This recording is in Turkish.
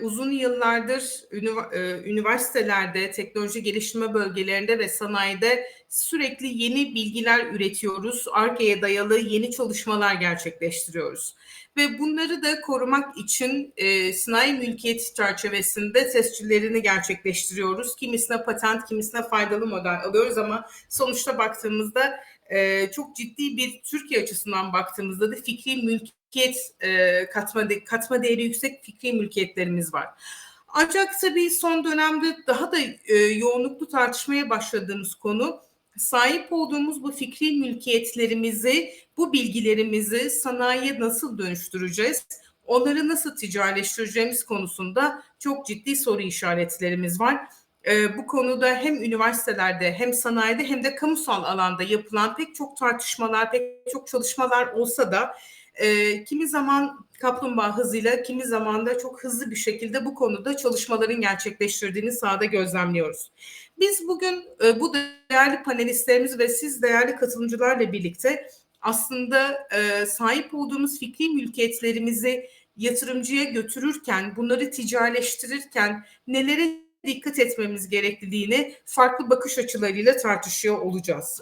uzun yıllardır e, üniversitelerde, teknoloji geliştirme bölgelerinde ve sanayide sürekli yeni bilgiler üretiyoruz. Arkaya dayalı yeni çalışmalar gerçekleştiriyoruz. Ve bunları da korumak için e, sanayi mülkiyeti çerçevesinde tescillerini gerçekleştiriyoruz. Kimisine patent, kimisine faydalı model alıyoruz ama sonuçta baktığımızda e, çok ciddi bir Türkiye açısından baktığımızda da fikri mülkiyet e, katma, de, katma değeri yüksek fikri mülkiyetlerimiz var. Ancak tabii son dönemde daha da e, yoğunluklu tartışmaya başladığımız konu sahip olduğumuz bu fikri mülkiyetlerimizi, bu bilgilerimizi sanayiye nasıl dönüştüreceğiz? Onları nasıl ticarileştireceğimiz konusunda çok ciddi soru işaretlerimiz var. Ee, bu konuda hem üniversitelerde hem sanayide hem de kamusal alanda yapılan pek çok tartışmalar, pek çok çalışmalar olsa da e, kimi zaman kaplumbağa hızıyla, kimi zaman da çok hızlı bir şekilde bu konuda çalışmaların gerçekleştirdiğini sahada gözlemliyoruz. Biz bugün e, bu değerli panelistlerimiz ve siz değerli katılımcılarla birlikte aslında e, sahip olduğumuz fikri mülkiyetlerimizi yatırımcıya götürürken, bunları ticarileştirirken nelere dikkat etmemiz gerekliliğini farklı bakış açılarıyla tartışıyor olacağız.